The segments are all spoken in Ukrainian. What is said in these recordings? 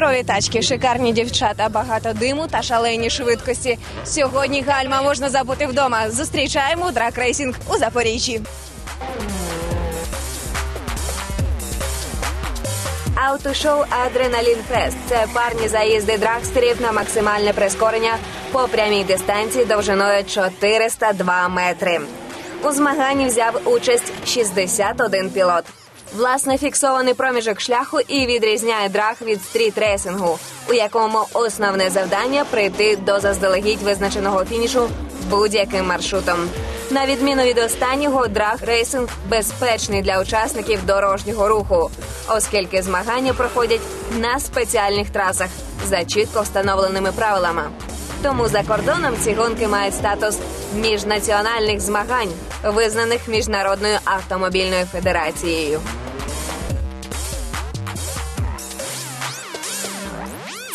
Суперові тачки, шикарні дівчата, багато диму та шалені швидкості. Сьогодні гальма можна забути вдома. Зустрічаємо драк-рейсінг у Запоріжжі. Автошоу Адреналін Фест це парні заїзди драгстерів на максимальне прискорення по прямій дистанції довжиною 402 метри. У змаганні взяв участь 61 пілот. Власне фіксований проміжок шляху і відрізняє драг від стріт-рейсингу, у якому основне завдання прийти до заздалегідь визначеного фінішу будь-яким маршрутом. На відміну від останнього, драг рейсинг безпечний для учасників дорожнього руху, оскільки змагання проходять на спеціальних трасах за чітко встановленими правилами. Тому за кордоном ці гонки мають статус міжнаціональних змагань, визнаних міжнародною автомобільною федерацією.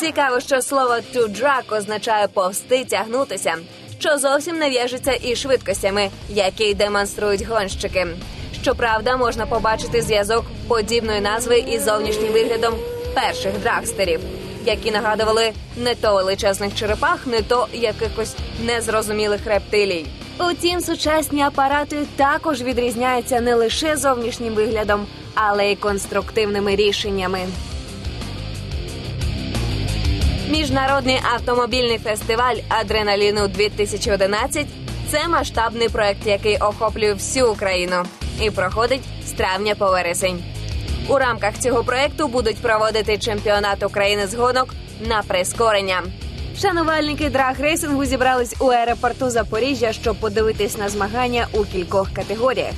Цікаво, що слово «to drag» означає повсти, тягнутися, що зовсім не в'яжеться із швидкостями, які демонструють гонщики. Щоправда, можна побачити зв'язок подібної назви із зовнішнім виглядом перших драгстерів, які нагадували не то величезних черепах, не то якихось незрозумілих рептилій. Утім, сучасні апарати також відрізняються не лише зовнішнім виглядом, але й конструктивними рішеннями. Міжнародний автомобільний фестиваль Адреналіну 2011 це масштабний проект, який охоплює всю Україну і проходить з травня по вересень. У рамках цього проекту будуть проводити чемпіонат України з гонок на прискорення. Шанувальники драг-рейсингу зібрались у аеропорту Запоріжжя, щоб подивитись на змагання у кількох категоріях.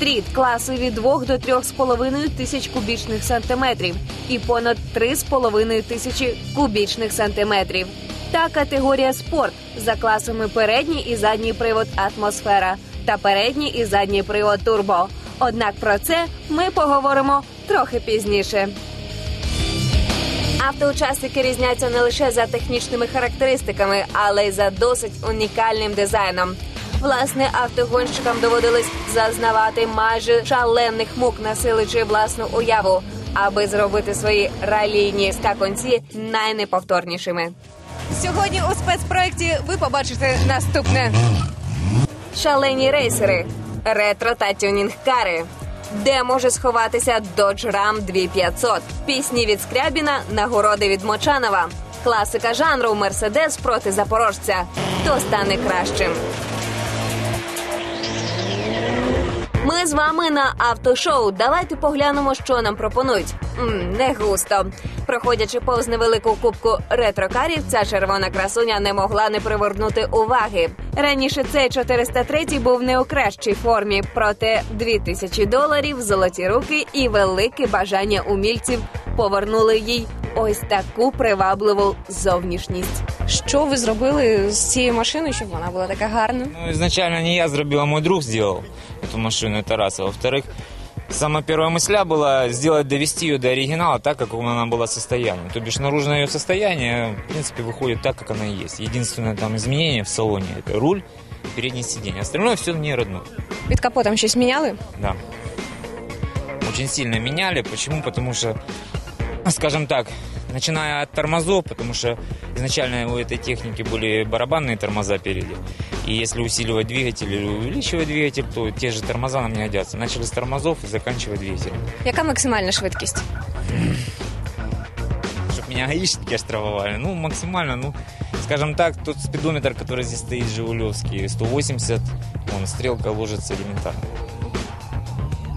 Стріт класи від 2 до 3,5 тисяч кубічних сантиметрів і понад 3,5 тисячі кубічних сантиметрів. Та категорія спорт за класами передній і задній привод атмосфера та передній і задній привод турбо. Однак про це ми поговоримо трохи пізніше. Автоучасники різняться не лише за технічними характеристиками, але й за досить унікальним дизайном. Власне, автогонщикам доводилось зазнавати майже шалених мук, насиличи власну уяву, аби зробити свої ралійні скакунці найнеповторнішими. Сьогодні у спецпроєкті ви побачите наступне: шалені рейсери, ретро та тюнінг-кари. Де може сховатися Dodge Ram 2500? Пісні від Скрябіна, нагороди від Мочанова, класика жанру Мерседес проти запорожця. Хто стане кращим? Ми з вами на автошоу. Давайте поглянемо, що нам пропонують. м не густо. Проходячи повз невелику кубку ретрокарів, ця червона красуня не могла не привернути уваги. Раніше цей 403 був не у кращій формі, проте 2000 доларів, золоті руки і велике бажання умільців повернули їй ось таку привабливу зовнішність. Що ви зробили з цією машиною, щоб вона була така гарна? Ну, изначально не я сделал, а мой друг сделал эту машину, это раз. А во-вторых, самая первая мысля была сделать, довести ее до оригинала так, как она была состояние. То бишь, наружное ее состояние, в принципе, выходит так, как она и есть. Единственное там изменение в салоне – это руль и переднее сиденье. Остальное все мне родное. Під капотом щось міняли? Да. Очень сильно меняли. Почему? Потому что, скажем так, начиная от тормозов, потому что изначально у этой техники были барабанные тормоза переди. И если усиливать двигатель или увеличивать двигатель, то те же тормоза нам не годятся. Начали с тормозов и заканчивать двигателем. Яка максимальна швидкість? Чтобы меня гаишники оштрафовали. Ну, максимально, ну, скажем так, тот спидометр, который здесь стоит, Жигулевский, 180, он, стрелка ложится элементарно.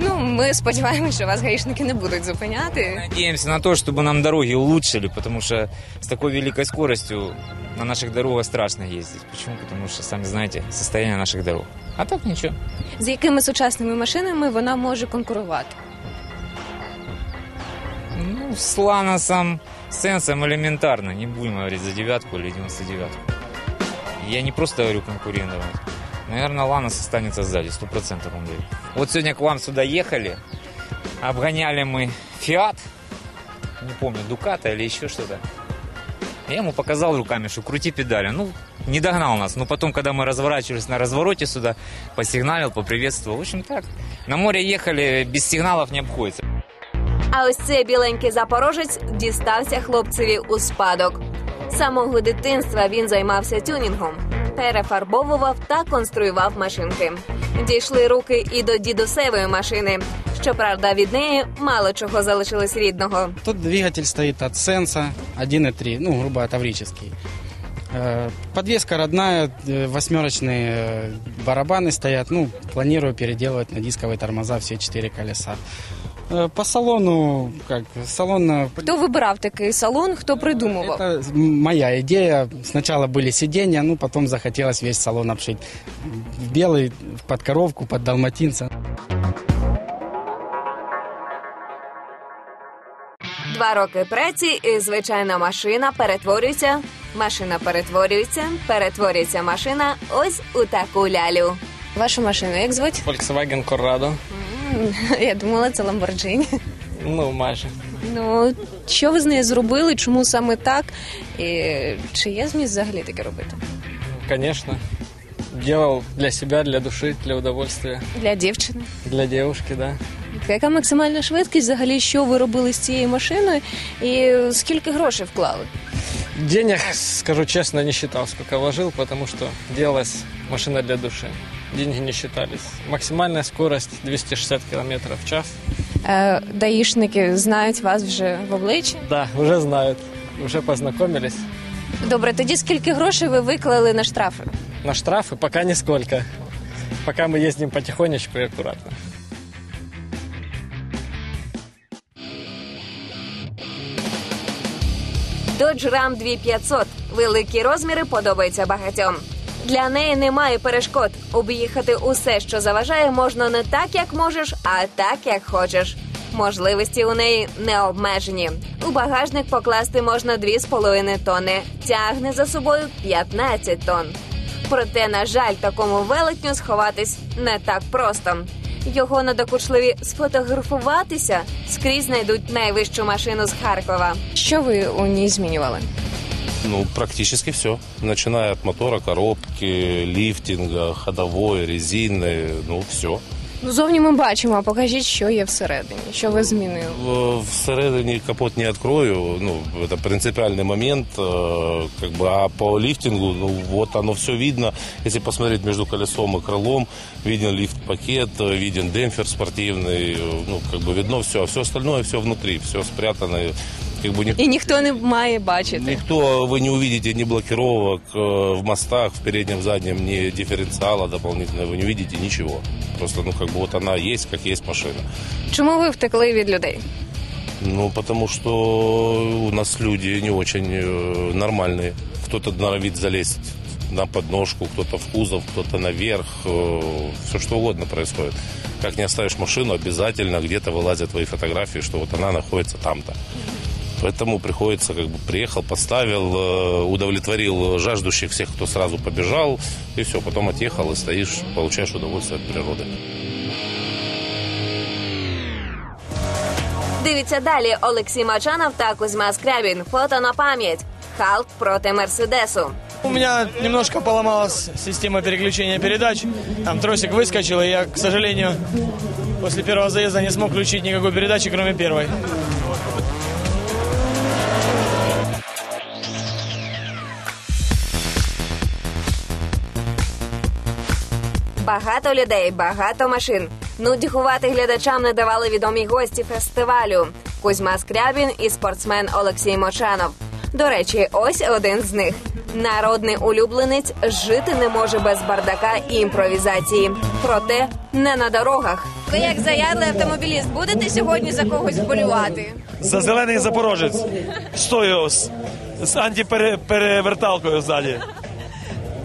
Ну, ми сподіваємося, що вас гаїшники не будуть зупиняти. Надеемся на то, чтобы нам дороги улучшили, потому что с такой великой скоростью на наших дорогах страшно ездить. Почему? Потому что, сами знаете, состояние наших дорог. А так ничего. З якими сучасними машинами вона може конкурувати? Ну, с Ланосом, Сенсом элементарно. Не будем говорить за девятку или 99-ку. Я не просто говорю конкурировать. Наверное, Ланос останется сзади, сто процентов вам даю. Вот сегодня к вам сюда ехали, обгоняли мы Фиат, не помню, Дуката или еще что-то. Я ему показал руками, что крути педали. Ну, не догнал нас. Но потом, когда мы разворачивались на развороте сюда, посигналил, поприветствовал. В общем, так. На море ехали, без сигналов не обходится. А ось цей біленький запорожець дістався хлопцеві у спадок. З самого дитинства він займався тюнінгом, перефарбовував та конструював машинки. Дійшли руки і до дідусевої машини. Щоправда, від неї мало чого залишилось рідного. Тут двигатель стоит от Сенса 1.3, ну, грубо таврический. Э, Подвеска родная, э, восьмерочные э, барабаны стоят. Ну, планирую переделывать на дисковые тормоза все четыре колеса. Э, По салону, как, салон... э, Хто вибирав такий салон, хто придумував? Это моя идея. Сначала были сиденья, ну, потом захотелось весь салон обшить. В белый, под коровку, под далматинца. Два роки праці, і звичайна машина перетворюється. Машина перетворюється, перетворюється машина ось у таку лялю. Вашу машину як звуть? Volkswagen Corrado. Я думала, це Lamborghini. Ну, майже. Ну, що ви з нею зробили? Чому саме так? І чи є зміст взагалі таке робити? Конечно. Делал для себя, для души, для удовольствия. Для дівчини? Для девушки, да. Яка максимальна швидкість взагалі, що ви робили з цією машиною і скільки грошей вклали? Денег, скажу честно, не считал, сколько вложил, потому что делалась машина для души. Деньги не считались. Максимальная скорость 260 км в час. Е, даїшники знають вас вже в обличчі. Да, уже знают, уже познакомились. Добре, тоді скільки грошей ви виклали на штрафи? На штрафы пока нисколько. Пока мы ездим потихонечку и аккуратно. Dodge Ram 2500. Великі розміри подобаються багатьом. Для неї немає перешкод. Об'їхати усе, що заважає, можна не так, як можеш, а так, як хочеш. Можливості у неї не обмежені. У багажник покласти можна 2,5 тонни. Тягне за собою 15 тонн. Проте, на жаль, такому велетню сховатись не так просто. Його надокучливі сфотографуватися скрізь знайдуть найвищу машину з Харкова. Що ви у ній змінювали? Ну, практически все. Начиная от мотора, коробки, лифтинга, ходовой, резины, ну, все. Ну, зовні ми бачимо, а покажіть, що є всередині, що ви змінили. Всередине капот не открою, ну, это принципиальный момент, э, как бы, а по лифтингу, ну, вот оно все видно. Если посмотреть между колесом и крылом, виден лифт-пакет, э, виден демпфер спортивный, э, ну, как бы видно все, а все остальное все внутри, все спрятано, как бы никто І ніхто не має бачити. Никто, вы не увидите ни блокировок э, в мостах, в переднем, заднем, ни дифференциала дополнительного, вы не увидите ничего. Просто, ну, как бы вот она есть, как есть машина. Чому ви втекли від людей? Ну, потому что у нас люди не очень э, нормальные. Кто-то норовит залезть на подножку, кто-то в кузов, кто-то наверх. все что угодно происходит. Как не оставишь машину, обязательно где-то вылазят твои фотографии, что вот она находится там-то. Поэтому приходится, как бы, приехал, поставил, э, удовлетворил жаждущих всех, кто сразу побежал, и все, потом отъехал и стоишь, получаешь удовольствие от природы. Дивіться далі Олексій Мачанов та Кузьма Скрябін. Фото на пам'ять. Халк проти Мерседесу. У меня немножко поломалась система переключения передач. Там тросик выскочил, и я, к сожалению, после первого заезда не смог включить никакой передачи, кроме первой. Багато людей, багато машин. Нудьгувати глядачам не давали відомі гості фестивалю. Кузьма Скрябін і спортсмен Олексій Мочанов. До речі, ось один з них. Народний улюбленець жити не може без бардака і імпровізації. Проте не на дорогах. Ви як заядлий автомобіліст будете сьогодні за когось вболювати? За зелений запорожець. Стою з, з антипереверталкою ззаді.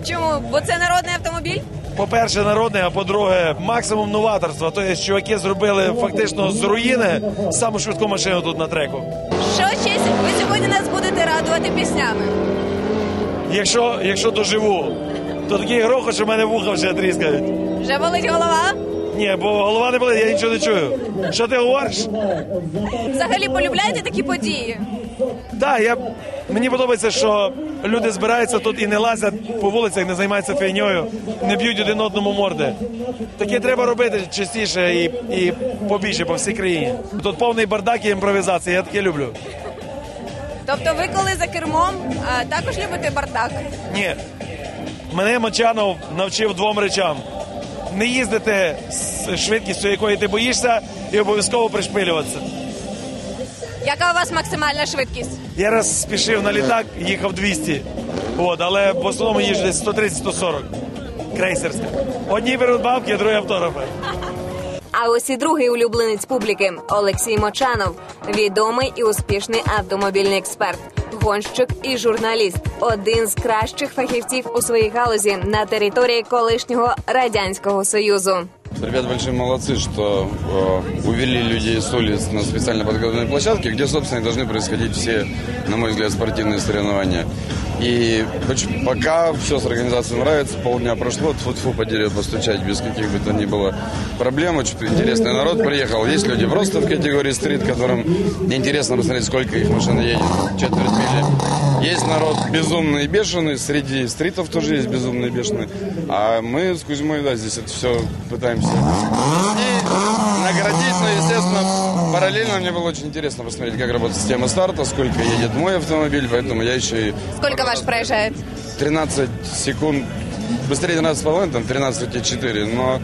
Чому? Бо це народний автомобіль? По-перше, народний, а по-друге, максимум новаторства. Тобто, чуваки зробили фактично з руїни саму швидку машину тут на треку. Що ще ви сьогодні нас будете радувати піснями? Якщо, якщо доживу, то такий грохот, що в мене вуха вже тріскають. Вже болить голова? Ні, бо голова не болить, я нічого не чую. Що ти говориш? Взагалі полюбляєте такі події? Так, я, мені подобається, що люди збираються тут і не лазять по вулицях, не займаються фігньою, не б'ють один одному морди. Таке треба робити частіше і, і побільше по всій країні. Тут повний бардак і імпровізація, я таке люблю. Тобто ви коли за кермом а, також любите бардак? Ні. Мене Мочанов навчив двом речам: не їздити з швидкістю, якої ти боїшся, і обов'язково пришпилюватися. Яка у вас максимальна швидкість? Я раз спішив на літак, їхав 200, от, але в основному їжджу десь 130-140. Крейсерська. Одні беруть бабки, другі автографи. А ось і другий улюбленець публіки Олексій Мочанов, відомий і успішний автомобільний експерт, гонщик і журналіст, один з кращих фахівців у своїй галузі на території колишнього радянського союзу. Ребята большие молодцы, что э, увели людей с улиц на специально подготовленной площадке, где, собственно, и должны происходить все, на мой взгляд, спортивные соревнования. И пока все с организацией нравится, полдня прошло, тфу-тфу по дереву постучать без каких бы то ни было проблем. Очень интересный народ приехал. Есть люди просто в категории стрит, которым интересно посмотреть, сколько их машин едет, четверть мили. Есть народ безумный и бешеный, среди стритов тоже есть безумные и бешеные. А мы с Кузьмой, да, здесь это все пытаемся и наградить, но, естественно, параллельно мне было очень интересно посмотреть, как работает система старта, сколько едет мой автомобиль, поэтому я еще и Сколько ваш проезжает? 13 секунд быстрее 12,5, там 13,4, но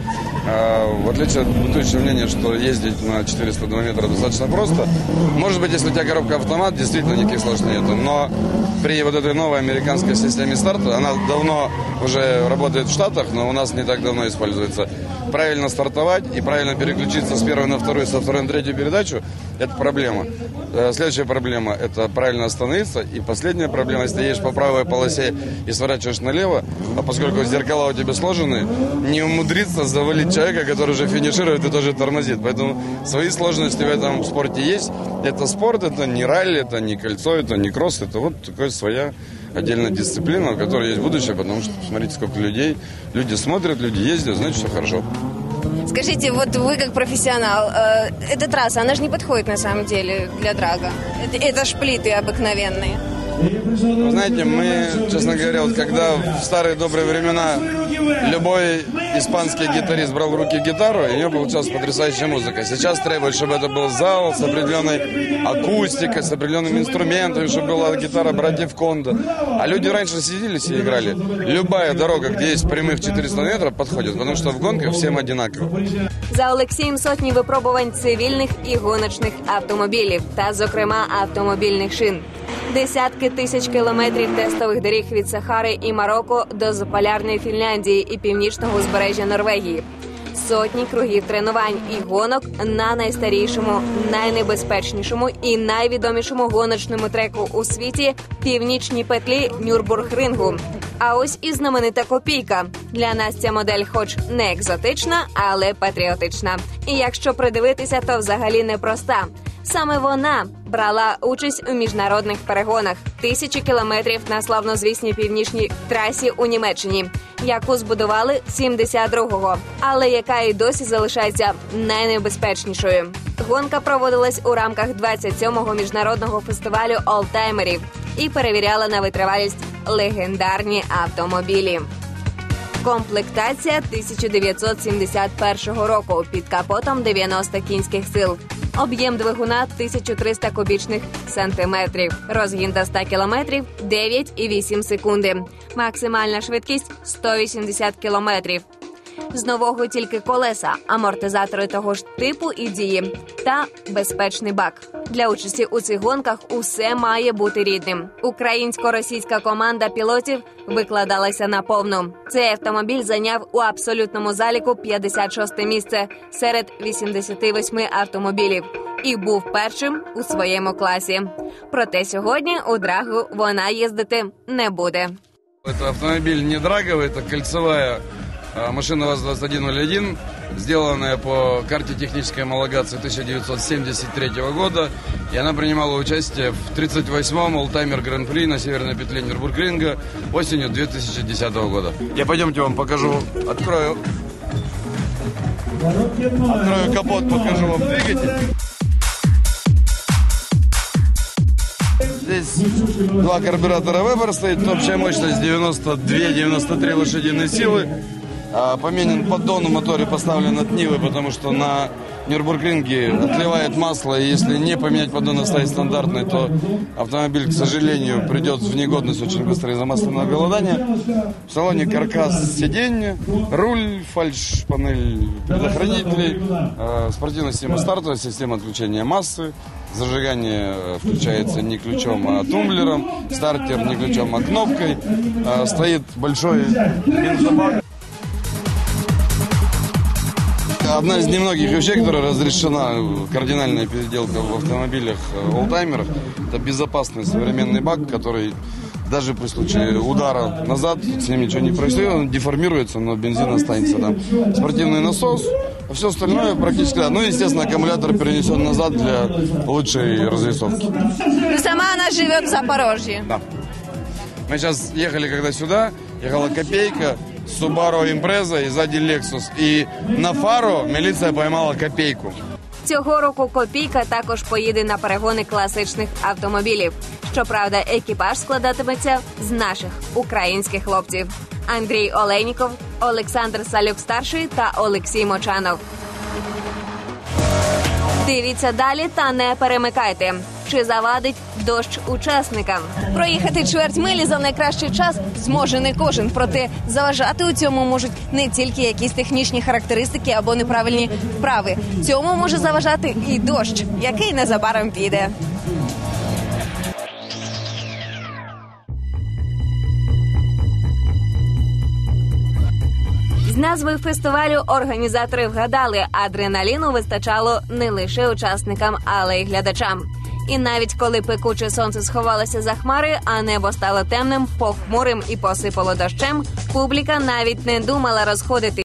э, в отличие от бытующего мнения, что ездить на 402 метра достаточно просто, может быть, если у тебя коробка автомат, действительно никаких сложностей нету, но при вот этой новой американской системе старта, она давно уже работает в Штатах, но у нас не так давно используется, правильно стартовать и правильно переключиться с первой на вторую, со второй на третью передачу, это проблема. Э, Следующая проблема – это правильно остановиться. И последняя проблема, если ты едешь по правой полосе и сворачиваешь налево, а поскольку зеркала у тебя сложены, не умудриться завалить человека, который уже финиширует и тоже тормозит. Поэтому свои сложности в этом спорте есть. Это спорт, это не ралли, это не кольцо, это не кросс, это вот такая своя отдельная дисциплина, у которой есть будущее, потому что посмотрите, сколько людей. Люди смотрят, люди ездят, значит, все хорошо. Скажите, вот вы как профессионал, э, эта трасса, она же не подходит на самом деле для драга. Это, это ж плиты обыкновенные. Вы знаете, мы, честно говоря, вот когда в старые добрые времена любой испанский гитарист брал в руки гитару, и у него получалась потрясающая музыка. Сейчас требует, чтобы это был зал с определенной акустикой, с определенными инструментами, чтобы была гитара братьев Кондо. А люди раньше сидели и играли. Любая дорога, где есть прямых 400 метров, подходит, потому что в гонках всем одинаково. За Олексієм сотні випробувань цивільних і гоночних автомобілів, та, зокрема, автомобільних шин. Десятки тисяч кілометрів тестових доріг від Сахари і Марокко до заполярної Фінляндії і північного узбережжя Норвегії. Сотні кругів тренувань і гонок на найстарішому, найнебезпечнішому і найвідомішому гоночному треку у світі північній петлі Нюрбургрингу. А ось і знаменита копійка. Для нас ця модель, хоч не екзотична, але патріотична. І якщо придивитися, то взагалі непроста. Саме вона брала участь у міжнародних перегонах тисячі кілометрів на славнозвісній північній трасі у Німеччині, яку збудували 72-го, але яка і досі залишається найнебезпечнішою. Гонка проводилась у рамках 27-го міжнародного фестивалю олтаймерів і перевіряла на витривалість легендарні автомобілі. Комплектація 1971 року під капотом 90 кінських сил. Об'єм двигуна 1300 кубічних сантиметрів. Розгін до 100 кілометрів 9,8 секунди. Максимальна швидкість 180 кілометрів. З нового тільки колеса, амортизатори того ж типу і дії та безпечний бак Для участі у цих гонках усе має бути рідним. Українсько-російська команда пілотів викладалася на повну. Цей автомобіль зайняв у абсолютному заліку 56 місце серед 88 автомобілів і був першим у своєму класі. Проте сьогодні у драгу вона їздити не буде. Это автомобиль не драговый, это кольцевая а, машина ВАЗ-2101, Сделанная по карте технической homологации 1973 года. И она принимала участие в 38-м Олтаймер Гран-при на северной петле Нюрбургринга осенью 2010 года. Я пойдемте вам покажу. Открою. Открою капот, покажу вам двигатель. Здесь два карбюратора Weber стоит, общая мощность 92-93 лошадиные силы. А, Поменен поддон в моторе поставлен от Нивы, потому что на Нюрбургринге отливает масло, и если не поменять поддон, оставить стандартный, то автомобиль, к сожалению, придет в негодность очень быстро из-за масляного голодания. В салоне каркас сиденья, руль, фальш, панель предохранителей, э, спортивная система стартовая, система отключения массы, зажигание э, включается не ключом, а тумблером, стартер не ключом, а кнопкой, стоит большой бензобак. Одна из немногих вещей, которая разрешена, кардинальная переделка в автомобилях э, олдтаймерах, это безопасный современный бак, который даже при случае удара назад, с ним ничего не происходит, он деформируется, но бензин останется там. Спортивный насос, а все остальное практически, да. Ну, естественно, аккумулятор перенесен назад для лучшей разрисовки. Ну, сама она живет в Запорожье. Да. Мы сейчас ехали когда сюда, ехала копейка, Subaru Impreza і ззаді Lexus. І на фару міліція поймала копійку. Цього року Копійка також поїде на перегони класичних автомобілів. Щоправда, екіпаж складатиметься з наших українських хлопців: Андрій Олейніков, Олександр Салюк старший та Олексій Мочанов. Дивіться далі та не перемикайте. Чи завадить дощ учасникам? Проїхати чверть милі за найкращий час зможе не кожен. Проте заважати у цьому можуть не тільки якісь технічні характеристики або неправильні вправи. Цьому може заважати і дощ, який незабаром піде. З назви фестивалю організатори вгадали, адреналіну вистачало не лише учасникам, але й глядачам. І навіть коли пекуче сонце сховалося за хмари, а небо стало темним, похмурим і посипало дощем, публіка навіть не думала розходити.